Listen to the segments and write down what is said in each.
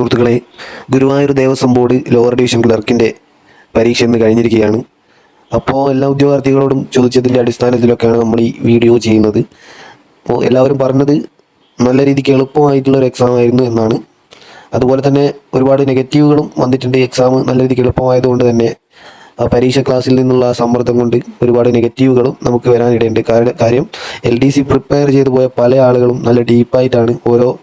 സുഹൃത്തുക്കളെ Guruvayur Devaswom board lower division ക്ലർക്കിന്റെ പരീക്ഷ ഇന്ന് കഴിഞ്ഞിരിക്കുകയാണ്. അപ്പോൾ എല്ലാ ഉദ്യോഗാർത്ഥികളോടും ചോദിച്ചതിന്റെ അടിസ്ഥാനത്തിലൊക്കെയാണ് നമ്മൾ ഈ വീഡിയോ ചെയ്യുന്നത്. അപ്പോൾ എല്ലാവരും പറഞ്ഞത് നല്ല രീതിക്ക് എളുപ്പമായിട്ടുള്ള ഒരു എക്സാം ആയിരുന്നു എന്നാണ്. അതുപോലെ തന്നെ ഒരുപാട് നെഗറ്റീവുകളും വന്നിട്ടുണ്ട് എക്സാം നല്ല രീതിക്ക് എളുപ്പമായതുകൊണ്ട് തന്നെ പരീക്ഷ ക്ലാസ്സിൽ നിന്നുള്ള സമ്മർദ്ദം കൊണ്ട് ഒരുപാട് നെഗറ്റീവുകളും നമുക്ക് വരാനിടയുണ്ട്. കാര്യം എൽ ഡി സി പ്രിപ്പയർ ചെയ്തു പോയ പല ആളുകളും നല്ല ഡീപ്പായിട്ടാണ് ഓരോ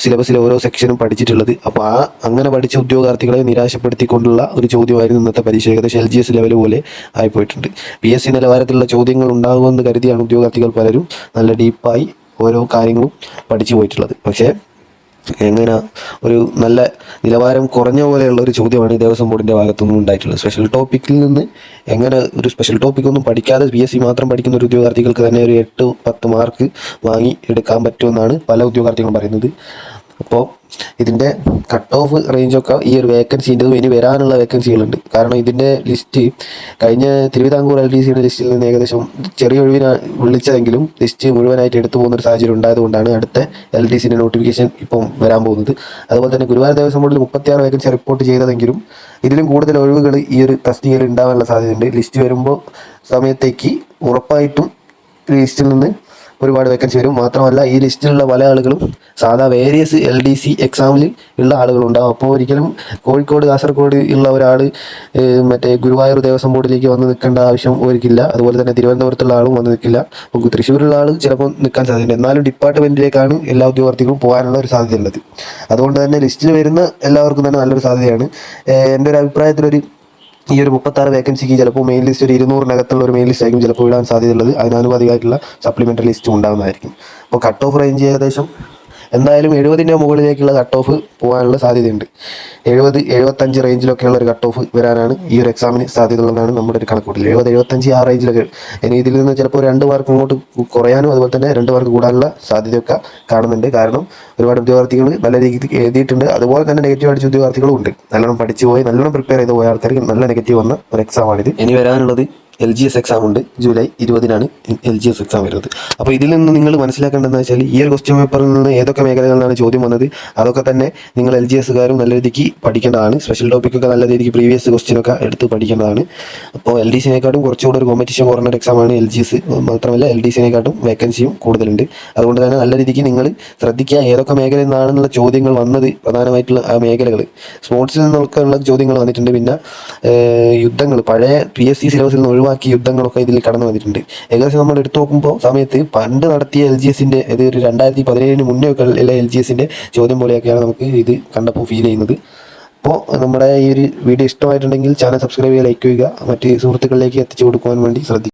സിലബസിലെ ഓരോ സെക്ഷനും പഠിച്ചിട്ടുള്ളത്. അപ്പോൾ ആ അങ്ങനെ പഠിച്ച ഉദ്യോഗാർത്ഥികളെ നിരാശപ്പെടുത്തിക്കൊണ്ടുള്ള ഒരു ചോദ്യമായിരുന്നു ഇന്നത്തെ പരീക്ഷ. ഏകദേശം എൽ ജി എസ് ലെവൽ പോലെ ആയിപ്പോയിട്ടുണ്ട്. പി എസ് സി നിലവാരത്തിലുള്ള ചോദ്യങ്ങൾ ഉണ്ടാകുമെന്ന് കരുതിയാണ് ഉദ്യോഗാർത്ഥികൾ പലരും നല്ല ഡീപ്പായി ഓരോ കാര്യങ്ങളും പഠിച്ചു പോയിട്ടുള്ളത്. പക്ഷേ എങ്ങനെ ഒരു നല്ല നിലവാരം കുറഞ്ഞ പോലെയുള്ള ഒരു ചോദ്യമാണ് ഈ ദേവസ്വം ബോർഡിന്റെ ഭാഗത്തുനിന്നും ഉണ്ടായിട്ടുള്ളത്. സ്പെഷ്യൽ ടോപ്പിക്കിൽ നിന്ന് എങ്ങനെ ഒരു സ്പെഷ്യൽ ടോപ്പിക്കൊന്നും പഠിക്കാതെ പി എസ് സി മാത്രം പഠിക്കുന്ന ഒരു ഉദ്യോഗാർത്ഥികൾക്ക് തന്നെ ഒരു എട്ട് പത്ത് മാർക്ക് വാങ്ങി എടുക്കാൻ പറ്റുമെന്നാണ് പല ഉദ്യോഗാർത്ഥികളും പറയുന്നത്. അപ്പോൾ ഇതിന്റെ കട്ട് ഓഫ് റേഞ്ചൊക്കെ ഈ ഒരു വേക്കൻസിന്റെതും ഇനി വരാനുള്ള വേക്കൻസികളുണ്ട് കാരണം ഇതിന്റെ ലിസ്റ്റ് കഴിഞ്ഞ തിരുവിതാംകൂർ എൽ ഡി സിയുടെ ലിസ്റ്റിൽ നിന്ന് ഏകദേശം ചെറിയ ഒഴിവിന് വിളിച്ചതെങ്കിലും ലിസ്റ്റ് മുഴുവനായിട്ട് എടുത്തു പോകുന്ന ഒരു സാഹചര്യം ഉണ്ടായതുകൊണ്ടാണ് അടുത്ത എൽ ഡി സിന്റെ നോട്ടിഫിക്കേഷൻ ഇപ്പം വരാൻ പോകുന്നത്. അതുപോലെ തന്നെ ഗുരുവായൂർ ദേവസ്വം ബോർഡിൽ മുപ്പത്തിയാറ് വേക്കൻസി റിപ്പോർട്ട് ചെയ്തതെങ്കിലും ഇതിലും കൂടുതൽ ഒഴിവുകൾ ഈ ഒരു തസ്തികയിൽ ഉണ്ടാവാനുള്ള സാധ്യതയുണ്ട്. ലിസ്റ്റ് വരുമ്പോൾ സമയത്തേക്ക് ഉറപ്പായിട്ടും ലിസ്റ്റിൽ നിന്ന് ഒരുപാട് വേക്കൻസി വരും. മാത്രമല്ല ഈ ലിസ്റ്റിലുള്ള പല ആളുകളും സാധാ വേരിയസ് എൽ ഡി സി എക്സാമിൽ ഉള്ള ആളുകളുണ്ടാവും അപ്പോൾ ഒരിക്കലും കോഴിക്കോട് കാസർഗോഡ് ഉള്ള ഒരാൾ മറ്റേ ഗുരുവായൂർ ദേവസ്വം ബോർഡിലേക്ക് വന്ന് നിൽക്കേണ്ട ആവശ്യം ഒരിക്കില്ല. അതുപോലെ തന്നെ തിരുവനന്തപുരത്തുള്ള ആളും വന്ന് നിൽക്കില്ല. അപ്പോൾ തൃശ്ശൂരുള്ള ആൾ ചിലപ്പോൾ നിൽക്കാൻ സാധ്യതയുണ്ട്. എന്നാലും ഡിപ്പാർട്ട്മെന്റിലേക്കാണ് എല്ലാ ഉദ്യോഗാർത്ഥികളും പോകാനുള്ള ഒരു സാധ്യതയുള്ളത്. അതുകൊണ്ട് തന്നെ ലിസ്റ്റിൽ വരുന്ന എല്ലാവർക്കും തന്നെ നല്ലൊരു സാധ്യതയാണ്. എന്റെ ഒരു അഭിപ്രായത്തിലൊരു ഈ ഒരു മുപ്പത്താറ് വേക്കൻസിക്ക് ചിലപ്പോൾ മെയിൻ ലിസ്റ്റ് ഒരു ഇരുന്നൂറിനകത്തുള്ള ഒരു മെയിൻ ലിസ്റ്റ് ആയിരിക്കും ചിലപ്പോൾ ഇടാൻ സാധ്യതയുള്ളത്. അതിനാനുപാതികമായിട്ടുള്ള സപ്ലിമെന്ററി ലിസ്റ്റ് ഉണ്ടാകുന്നതായിരിക്കും അപ്പോൾ കട്ട് ഓഫ് റേഞ്ച് ഏകദേശം എന്തായാലും എഴുപതിന്റെ മുകളിലേക്കുള്ള കട്ട് ഓഫ് പോകാനുള്ള സാധ്യതയുണ്ട്. എഴുപത് എഴുപത്തഞ്ച് റേഞ്ചിലൊക്കെയുള്ള ഒരു കട്ട് ഓഫ് വരാനാണ് ഈ ഒരു എക്സാമിന് സാധ്യതയുള്ളതാണ് നമ്മുടെ ഒരു കണക്കൂട്ടിൽ എഴുപത് എഴുപത്തഞ്ച് ആ റേഞ്ചിലൊക്കെ ഇനി ഇതിൽ നിന്ന് ചിലപ്പോൾ രണ്ട് മാർക്ക് ഇങ്ങോട്ട് കുറയാനും അതുപോലെ തന്നെ രണ്ട് മാർക്ക് കൂടാനുള്ള സാധ്യതയൊക്കെ കാണുന്നുണ്ട്. കാരണം ഒരുപാട് ഉദ്യോഗാർത്ഥികൾ നല്ല രീതിക്ക് എഴുതിയിട്ടുണ്ട്. അതുപോലെ തന്നെ നെഗറ്റീവ് അടിച്ച ഉദ്യോഗാർത്ഥികളും ഉണ്ട്. നല്ലോണം പഠിച്ചു പോയി നല്ലോണം പ്രിപ്പയർ ചെയ്ത് പോയ ആൾക്കാർക്ക് നല്ല നെഗറ്റീവ് വന്ന ഒരു എക്സാമാണിത് ഇനി വരാനുള്ളത് എൽ ജി എസ് എക്സാം ഉണ്ട്. ജൂലൈ ഇരുപതിനാണ് എൽ ജി എസ് എക്സാം വരുന്നത്. അപ്പോൾ ഇതിൽ നിന്ന് നിങ്ങൾ മനസ്സിലാക്കേണ്ടതെന്ന് വെച്ചാൽ ഈ ഒരു ക്വസ്റ്റ്യൻ പേപ്പറിൽ നിന്ന് ഏതൊക്കെ മേഖലകളിലാണ് ചോദ്യം വന്നത്? അതൊക്കെ തന്നെ നിങ്ങൾ എൽ ജി എസ്സുകാരും നല്ല രീതിക്ക് പഠിക്കേണ്ടതാണ്. സ്പെഷ്യൽ ടോപ്പിക്കൊക്കെ നല്ല രീതിക്ക് പ്രീവിയസ് ക്വസ്റ്റ്യനൊക്കെ എടുത്ത് പഠിക്കേണ്ടതാണ്. അപ്പോൾ എൽ ഡി സിനെക്കാട്ടും കുറച്ചുകൂടെ ഒരു കോമ്പറ്റീഷൻ കുറഞ്ഞ ഒരു എക്സാമാണ് എൽ ജി എസ് മാത്രമല്ല എൽ ഡി സിനെക്കാട്ടും വേക്കൻസിയും കൂടുതലുണ്ട്. അതുകൊണ്ട് തന്നെ നല്ല രീതിക്ക് നിങ്ങൾ ശ്രദ്ധിക്കുക ഏതൊക്കെ മേഖലയിൽ നിന്നാണെന്നുള്ള ചോദ്യങ്ങൾ വന്നത്. പ്രധാനമായിട്ടുള്ള ആ മേഖലകൾ സ്പോർട്സിൽ നിന്നൊക്കെ ഉള്ള ചോദ്യങ്ങൾ വന്നിട്ടുണ്ട്. പിന്നെ യുദ്ധങ്ങൾ. പഴയ പി എസ് സി സിലബസിൽ നിന്ന് ഒഴിവാക്കിയ യുദ്ധങ്ങളൊക്കെ ഇതിൽ കടന്നു വന്നിട്ടുണ്ട്. ഏകദേശം നമ്മൾ എടുത്തു നോക്കുമ്പോൾ സമയത്ത് പണ്ട് നടത്തിയ എൽ ജി എസിന്റെ ഇത് ഒരു രണ്ടായിരത്തി പതിനേഴിന് മുന്നേ ഒക്കെ ഉള്ള എൽ ജി എസിന്റെ ചോദ്യം പോലെയൊക്കെയാണ് നമുക്ക് ഇത് കണ്ടപ്പോൾ ഫീൽ ചെയ്യുന്നത്. അപ്പോൾ നമ്മുടെ ഈ ഒരു വീഡിയോ ഇഷ്ടമായിട്ടുണ്ടെങ്കിൽ ചാനൽ സബ്സ്ക്രൈബ് ചെയ്യുക ലൈക്ക് ചെയ്യുക മറ്റ് സുഹൃത്തുക്കളിലേക്ക് എത്തിച്ചു കൊടുക്കുവാൻ വേണ്ടി ശ്രദ്ധിക്കുക.